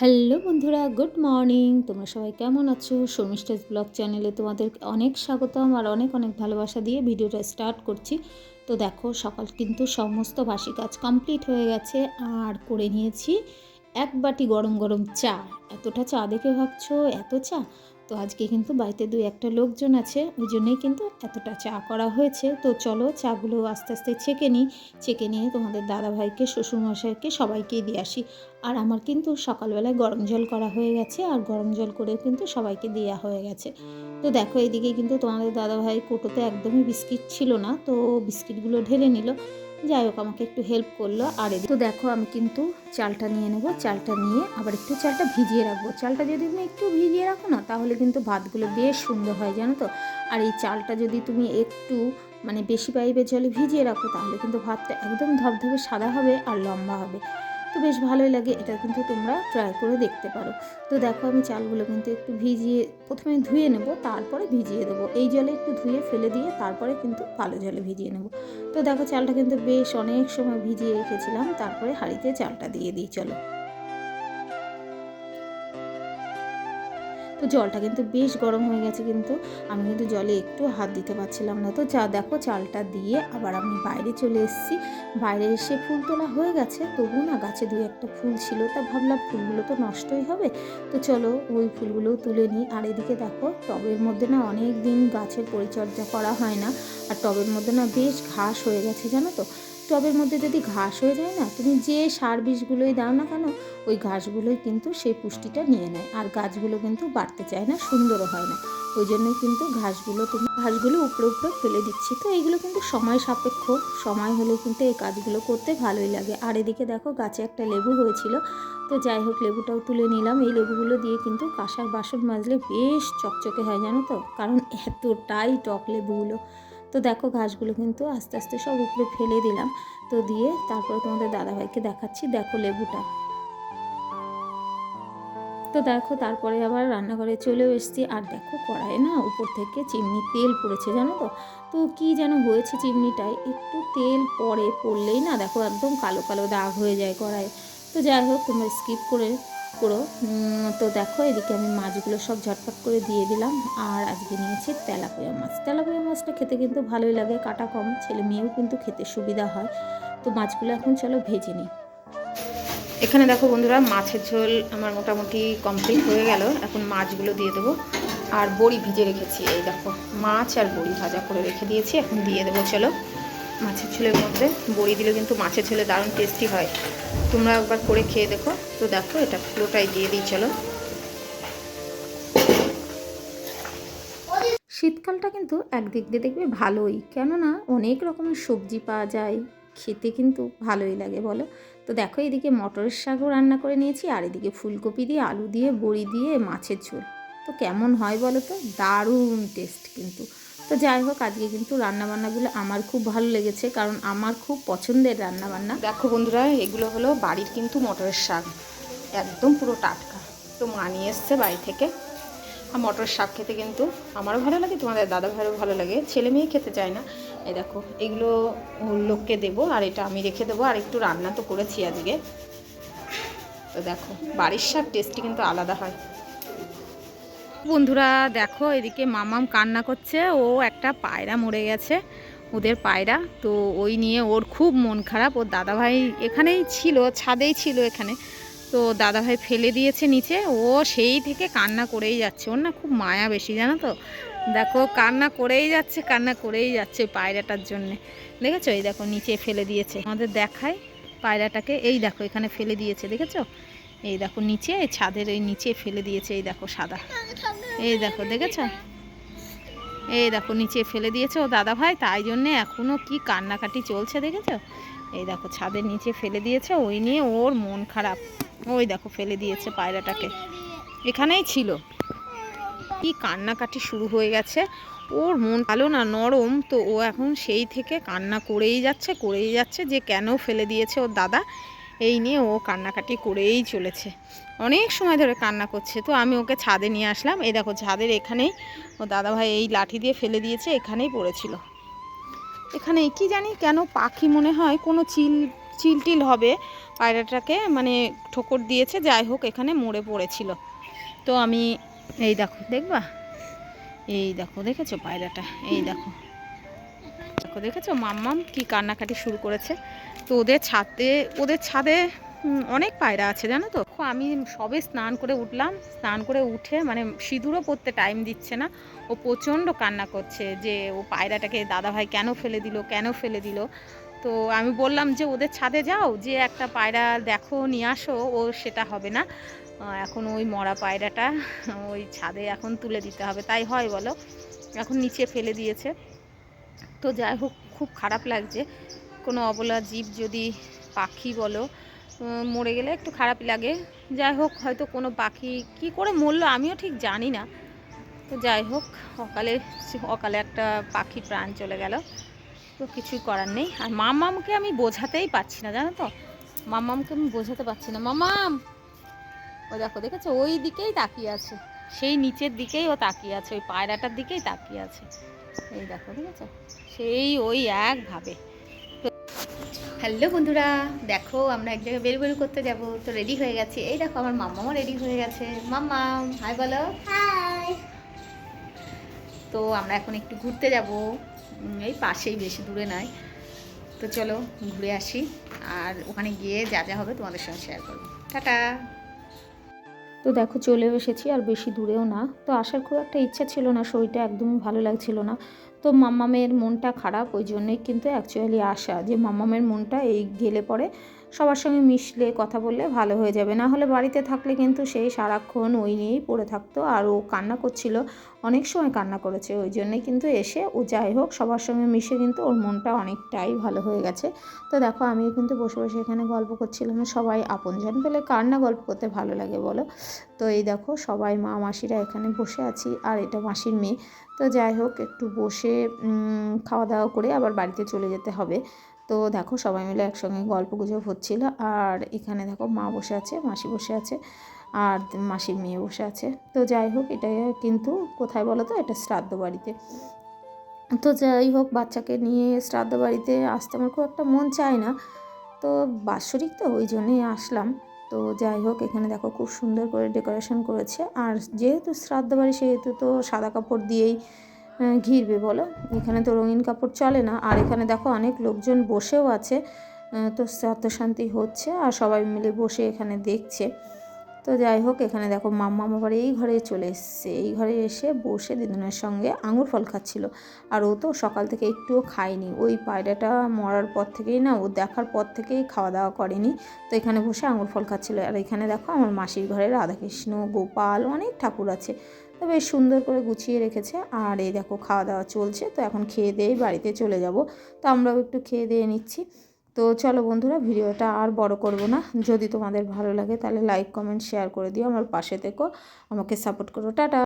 Hello বন্ধুরা, good morning. তোমরা সবাই কেমন আছো? শর্মিষ্ঠাজ ব্লগ চ্যানেলে তোমাদের অনেক স্বাগতম আর অনেক অনেক ভালোবাসা দিয়ে ভিডিওটা স্টার্ট করছি। তো দেখো, সকাল কিন্তু সমস্ত বাসি কাজ কমপ্লিট হয়ে গেছে আর করে নিয়েছি এক বাটি গরম গরম চা। এতটা চা দেখে ভাবছ? এত চা? তো আজকে কিন্তু বাড়িতে দুই একটা লোকজন আছে, ওই জন্যই কিন্তু এতটা চা করা হয়েছে। তো চলো চাগুলো আস্তে আস্তে ছেঁকে নিই। ছেঁকে নিয়ে তোমাদের দাদাভাইকে, শ্বশুরমশাইকে সবাইকেই দিয়ে আসি। আর আমার কিন্তু সকালবেলায় গরম জল করা হয়ে গেছে, আর গরম জল করেও কিন্তু সবাইকে দেওয়া হয়ে গেছে। তো দেখো এদিকে কিন্তু তোমাদের দাদাভাই কোটোতে একদমই বিস্কিট ছিল না, তো বিস্কিটগুলো ঢেলে নিল। যাই হোক, আমাকে একটু হেল্প করল। আর তো দেখো, আমি কিন্তু চালটা নিয়ে নেব। চালটা নিয়ে আবার একটু চালটা ভিজিয়ে রাখব। চালটা যদি তুমি একটু ভিজিয়ে রাখো না, তাহলে কিন্তু ভাতগুলো বেশ সুন্দর হয়, জানো তো? আর এই চালটা যদি তুমি একটু মানে বেশি পাইপের জলে ভিজিয়ে রাখো, তাহলে কিন্তু ভাতটা একদম ধবধবে সাদা হবে আর লম্বা হবে। তো বেশ ভালোই লাগে, এটা কিন্তু তোমরা ট্রাই করে দেখতে পারো। তো দেখো আমি চালগুলো কিন্তু একটু ভিজিয়ে প্রথমে ধুয়ে নেব, তারপরে ভিজিয়ে দেবো। এই জলে একটু ধুয়ে ফেলে দিয়ে তারপরে কিন্তু কালো জলে ভিজিয়ে নেব। তো দেখো চালটা কিন্তু বেশ অনেক সময় ভিজিয়ে রেখেছিলাম, তারপরে হাঁড়িতে চালটা দিয়ে দিই, চলো। তো জলটা কিন্তু বেশ গরম হয়ে গেছে কিন্তু। আমি কিন্তু জলে একটু হাত দিতে পারছিলাম না। তো চা, দেখো চালটা দিয়ে আবার আমি বাইরে চলে এসেছি। বাইরে এসে ফুল তোলা হয়ে গেছে। তবু না গাছে দু একটা ফুল ছিল। তা ভাবলাম ফুলগুলো তো নষ্টই হবে। তো চলো ওই ফুলগুলোও তুলে নিই। আর এদিকে দেখো টবের মধ্যে না অনেক দিন গাছের পরিচর্যা করা হয় না। আর টবের মধ্যে না বেশ ঘাস হয়ে গেছে, জানো তো? টবের মধ্যে যদি ঘাস হয়ে যায় না, তুমি যে সার বিষগুলোই দাও না কেন, ওই ঘাসগুলোই কিন্তু সেই পুষ্টিটা নিয়ে নেয়। আর গাছগুলো কিন্তু বাড়তে চায় না, সুন্দরও হয় না। ওই জন্যই কিন্তু ঘাসগুলো তুমি, ঘাসগুলো উপরে উপরে ফেলে দিচ্ছি। তো এইগুলো কিন্তু সময় সাপেক্ষ। সময় হলে কিন্তু এই কাজগুলো করতে ভালোই লাগে। আর এদিকে দেখো, গাছে একটা লেবু হয়েছিল। তো যাই হোক, লেবুটাও তুলে নিলাম। এই লেবুগুলো দিয়ে কিন্তু কাঁসার বাসন মাজলে বেশ চকচকে হয় জানো তো? কারণ এতটাই টক লেবুগুলো। তো দেখো ঘাসগুলো কিন্তু আস্তে আস্তে সব উপরে ফেলে দিলাম। তো দিয়ে তারপরে তোমাদের দাদাভাইকে দেখাচ্ছি, দেখো লেবুটা। তো দেখো তারপরে আবার রান্নাঘরে চলেও এসেছি। আর দেখো কড়াইয়ে না উপর থেকে চিমনি তেল পড়েছে, জানো তো? তো কি যেন হয়েছে চিমনিটায়, একটু তেল পরে পড়লেই না দেখো একদম কালো কালো দাগ হয়ে যায় কড়াইয়ে। তো যাই হোক, তোমরা স্কিপ করে করো তো দেখো, এদিকে আমি মাছগুলো সব ঝটপট করে দিয়ে দিলাম। আর আজকে নিয়েছি তেলাপিয়া মাছ। তেলাপিয়া মাছটা খেতে কিন্তু ভালোই লাগে, কাটা কম, ছেলে মেয়েও কিন্তু খেতে সুবিধা হয়। তো মাছগুলো এখন চলো ভেজে নিই। এখানে দেখো বন্ধুরা, মাছের ঝোল আমার মোটামুটি কমপ্লিট হয়ে গেল। এখন মাছগুলো দিয়ে দেবো। আর বড়ি ভিজে রেখেছি, এই দেখো। মাছ আর বড়ি ভাজা করে রেখে দিয়েছি, এখন দিয়ে দেবো, চলো। মাছের ঝোলের মধ্যে। বড়ি দিলে কিন্তু মাছের ঝোলে দারুণ টেস্টি হয়। তোমরা একবার করে খেয়ে দেখো। তো দেখো, এটা পুরোটাই দিয়ে দিই, চলো। শীতকালটা কিন্তু একদিক দিয়ে দেখবে ভালোই। কেননা অনেক রকমের সবজি পাওয়া যায়। খেতে কিন্তু ভালোই লাগে, বলো। তো দেখো, এদিকে মটরের শাকও রান্না করে নিয়েছি, আর এদিকে ফুলকপি দিয়ে, আলু দিয়ে, বড়ি দিয়ে, মাছের ঝোল। তো কেমন হয় বলো তো? দারুণ টেস্ট কিন্তু। তো যাই হোক, আজকে কিন্তু রান্নাবান্নাগুলো আমার খুব ভালো লেগেছে, কারণ আমার খুব পছন্দের রান্নাবান্না। দেখো বন্ধুরা, এগুলো হলো বাড়ির কিন্তু মটরের শাক, একদম পুরো টাটকা। তো মা নিয়ে এসছে বাড়ি থেকে, আর মটরের শাক খেতে কিন্তু আমারও ভালো লাগে, তোমাদের দাদা ভাইয়েরও ভালো লাগে, ছেলে মেয়ে খেতে চায় না। এই দেখো, এগুলো লোককে দেবো, আর এটা আমি রেখে দেবো, আর একটু রান্না তো করেছি আজকে। তো দেখো, বাড়ির শাক টেস্টি কিন্তু আলাদা হয়। বন্ধুরা, দেখো, এদিকে মামাম কান্না করছে, ও একটা পায়রা মরে গেছে, ওদের পায়রা। তো ওই নিয়ে ওর খুব মন খারাপ, ওর দাদাভাই এখানেই ছিল, ছাদেই ছিল এখানে। তো দাদাভাই ফেলে দিয়েছে নিচে, ও সেই থেকে কান্না করেই যাচ্ছে। ওর না খুব মায়া বেশি, জানো তো? দেখো, কান্না করেই যাচ্ছে, কান্না করেই যাচ্ছে পায়রাটার জন্যে। দেখেছ? এই দেখো, নিচে ফেলে দিয়েছে। আমাদের দেখায় পায়রাটাকে। এই দেখো, এখানে ফেলে দিয়েছে, দেখেছ? এই দেখো নিচে, ছাদের এই নিচে ফেলে দিয়েছে, এই দেখো সাদা। এই দেখো, দেখেছ? এই দেখো, নিচে ফেলে দিয়েছে ও দাদা ভাই, তাই জন্যে এখনও কি কান্নাকাটি চলছে, দেখেছ? এই দেখো, ছাদের নিচে ফেলে দিয়েছে, ওই নিয়ে ওর মন খারাপ। ওই দেখো, ফেলে দিয়েছে পায়রাটাকে। এখানেই ছিল। কি কান্নাকাটি শুরু হয়ে গেছে। ওর মন ভালো না, নরম, তো ও এখন সেই থেকে কান্না করেই যাচ্ছে করেই যাচ্ছে যে কেন ফেলে দিয়েছে ওর দাদা। এই নিয়ে ও কান্নাকাটি করেই চলেছে। অনেক সময় ধরে কান্না করছে। তো আমি ওকে ছাদে নিয়ে আসলাম। এই দেখো, ছাদের এখানেই ও দাদাভাই এই লাঠি দিয়ে ফেলে দিয়েছে, এখানেই পড়েছিল। এখানে কি জানি কেন পাখি মনে হয় কোনো চিল, চিলটিল হবে। পায়রাটাকে মানে ঠোকর দিয়েছে, যাই হোক, এখানে মরে পড়েছিল। তো আমি এই দেখো, দেখবা? এই দেখো, দেখেছ পায়রাটা? এই দেখো। দেখো, দেখেছ? মাম্মাম কি কান্নাকাটি শুরু করেছে। তো ওদের ছাদে ওদের ছাদে অনেক পায়রা আছে, জানো তো? আমি সবে স্নান করে উঠলাম, স্নান করে উঠে মানে সিঁদুরও পরতে টাইম দিচ্ছে না। ও প্রচণ্ড কান্না করছে যে ও পায়রাটাকে দাদাভাই কেন ফেলে দিল, কেন ফেলে দিল? তো আমি বললাম যে, ওদের ছাদে যাও, যে একটা পায়রা দেখো, নিয়ে আসো, ও সেটা হবে না। এখন ওই মরা পায়রাটা ওই ছাদে এখন তুলে দিতে হবে, তাই হয় বলো? এখন নিচে ফেলে দিয়েছে। তো যাই হোক, খুব খারাপ লাগছে। কোনো অবলা জীব যদি পাখি বলো মরে গেলে একটু খারাপ লাগে। যাই হোক, হয়তো কোনো পাখি কি করে মরলো আমিও ঠিক জানি না। তো যাই হোক, অকালে অকালে একটা পাখি প্রাণ চলে গেল। তো কিছুই করার নেই। আর মামামকে আমি বোঝাতেই পারছি না, জানো তো? মামামকে আমি বোঝাতে পারছি না। মামাম! ও দেখো, দেখেছ? ওই দিকেই তাকিয়ে আছে। সেই নিচের দিকেই ও তাকিয়ে আছে। ওই পায়রাটার দিকেই তাকিয়ে আছে। এই দেখো ঠিক আছে সেই ওই একভাবে। হ্যালো বন্ধুরা দেখো আমরা এক জায়গায় বের বের করতে যাব। তো রেডি হয়ে গেছি। এই দেখো আমার মাম্মাও রেডি হয়ে গেছে। মাম্মাম হাই বলো। তো আমরা এখন একটু ঘুরতে যাব। এই পাশেই বেশি দূরে নয়। তো চলো ঘুরে আসি। আর ওখানে গিয়ে যা যা হবে তোমাদের সঙ্গে শেয়ার করব। টাটা। তো দেখো চলেও এসেছি আর বেশি দূরেও না। তো আসার খুব একটা ইচ্ছা ছিল না শরীরটা একদমই ভালো লাগছিল না। তো মাম্মামের মনটা খারাপ, ওই জন্যই কিন্তু অ্যাকচুয়ালি আসা যে মাম্মামের মনটা এই গেলে পরে সবার সঙ্গে মিশলে, কথা বললে ভালো হয়ে যাবে। না হলে বাড়িতে থাকলে কিন্তু সেই সারাক্ষণ ওই নিয়েই পড়ে থাকতো আর ও কান্না করছিল, অনেক সময় কান্না করেছে। ওই জন্যই কিন্তু এসে ও যাই হোক, সবার সঙ্গে মিশে কিন্তু ওর মনটা অনেকটাই ভালো হয়ে গেছে। তো দেখো, আমিও কিন্তু বসে বসে এখানে গল্প করছিলাম সবাই আপনজন পেলে কার না গল্প করতে ভালো লাগে বলো? তো এই দেখো, সবাই মা মাসিরা এখানে বসে আছি আর এটা মাসির মেয়ে। তো যাই হোক, একটু বসে খাওয়া দাওয়া করে আবার বাড়িতে চলে যেতে হবে। তো দেখো সবাই মিলে একসঙ্গে গল্প গুজব হচ্ছিল। আর এখানে দেখো মা বসে আছে, মাসি বসে আছে, আর মাসির মেয়ে বসে আছে। তো যাই হোক, এটা কিন্তু কোথায় বলো তো? এটা শ্রাদ্ধ বাড়িতে। তো যাই হোক, বাচ্চাকে নিয়ে শ্রাদ্ধ বাড়িতে আসতে আমার খুব একটা মন চায় না। তো বাৎসরিক তো, ওই জন্যই আসলাম। তো যাই হোক, এখানে দেখো খুব সুন্দর করে ডেকোরেশন করেছে। আর যেহেতু শ্রাদ্ধ বাড়ি, সেহেতু তো সাদা কাপড় দিয়েই ঘিরবে বলো। এখানে তো রঙিন কাপড় চলে না। আর এখানে দেখো অনেক লোকজন বসেও আছে। তো শান্তি হচ্ছে আর সবাই মিলে বসে এখানে দেখছে। তো যাই হোক, এখানে দেখো মাম্মা আবার এই ঘরে চলে এসছে। এই ঘরে এসে বসে দিদুনের সঙ্গে আঙুর ফল খাচ্ছিল। আর ও তো সকাল থেকে একটুও খায়নি। ওই পায়রাটা মরার পর থেকেই না, ও দেখার পর থেকেই খাওয়া দাওয়া করেনি। তো এখানে বসে আঙুর ফল খাচ্ছিল। আর এখানে দেখো আমার মাসির ঘরে রাধাকৃষ্ণ, গোপাল, অনেক ঠাকুর আছে। তো বেশ সুন্দর করে গুছিয়ে রেখেছে। আর এই দেখো খাওয়া দাওয়া চলছে। তো এখন খেয়ে দিয়েই বাড়িতে চলে যাব। তো আমরাও একটু খেয়ে দিয়ে নিচ্ছি। তো চলো বন্ধুরা, ভিডিওটা আর বড় করব না। যদি তোমাদের ভালো লাগে তাহলে লাইক কমেন্ট শেয়ার করে দিও। আমার পাশে থেকো। আমাকে সাপোর্ট করো। টাটা!